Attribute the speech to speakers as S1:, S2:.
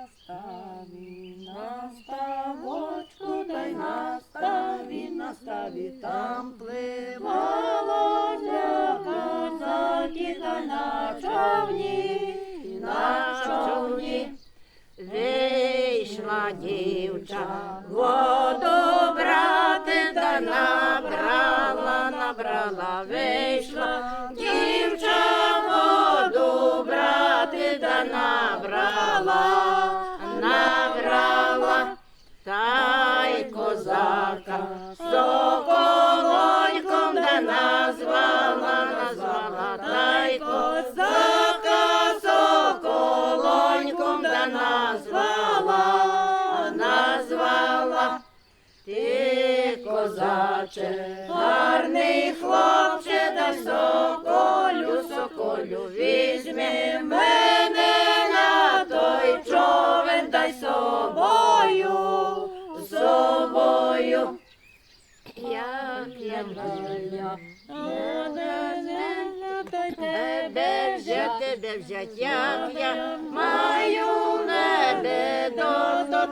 S1: наставі, наставочку, дай наставі, наставі, там пливало для козаки, та на човні, на човні. Вийшла дівча, воду брати, та набрала, набрала, вийшла та й козака, соколоньком да назвала, назвала, та козака, соколоньком да назвала, назвала. Ти, козаче, гарний хлопче, да соколю, соколю, візьми Як я маю, тебе взять, тебе взять, як я маю небе, до, до,